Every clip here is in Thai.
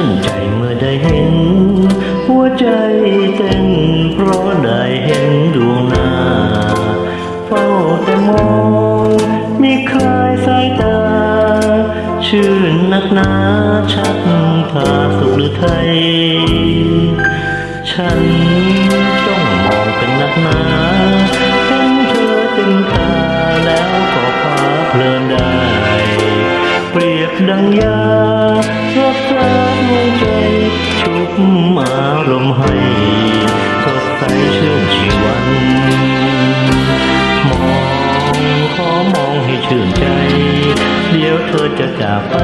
ื่นใจเมื่อได้เห็น หัวใจเต้นเพราะได้เห็นดวงหน้าเฝ้าแต่มองมีคลายสายตา ชื่นนักหนาชักพาสุขหรือไทย ฉันจ้องมองเป็นนักหนาเห็นเธอเต็มตาแล้วก็พาเพลินได้ เปรียบดังยารักษา ใจชุบอารมณ์ให้สดใสชื่นชีวัน มองขอมองให้ชื่นใจ เดี๋ยวเธอจะจากไป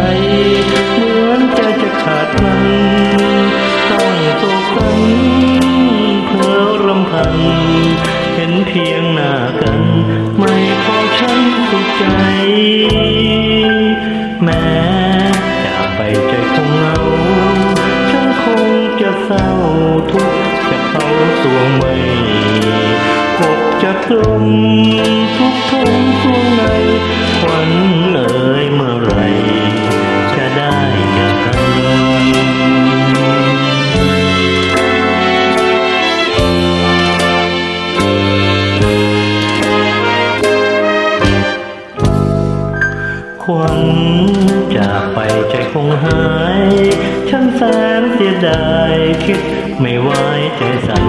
เหมือนใจจะขาดมันต้องโศกสันเพ้อรำพัน เห็นเพียงหน้ากัน ไม่พอฉันสุขใจ ทุกข์จะเขาสวงไม่อกจะตรมทุกทนสวงในควันเอ่ยเมื่อไรจะได้อย่างกันควันจากไปใจคงหาย ฉันแสนเสียดายคิด ไม่ไหวใจสั่น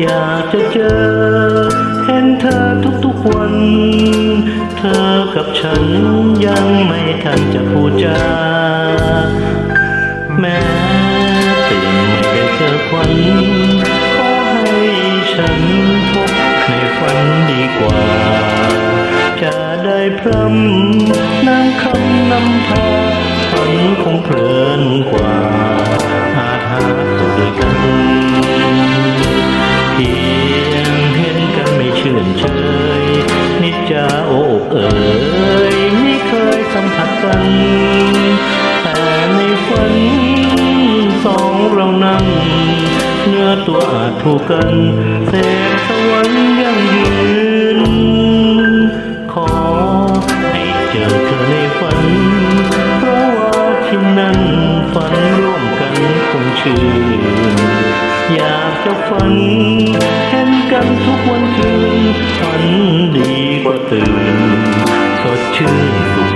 อยากจะเจอ เห็นเธอทุกๆวัน เธอกับฉันยังไม่ทันจะพูดจา แม้ตื่นไม่ได้เจอควันขอให้ฉันพบในฝันดีกว่า จะได้พรำน้ำคำนำพาฝันคงเพลินกว่า เรานั้น เนื้อตัวอาจถูกกันเสพสวรรค์ยังยืน ขอให้เจอเธอในฝัน เพราะว่าที่นั่นฝันร่วมกันคงชื่น อยากจะฝันเห็นกันทุกวันคืนฝันดีกว่าตื่นสดชื่น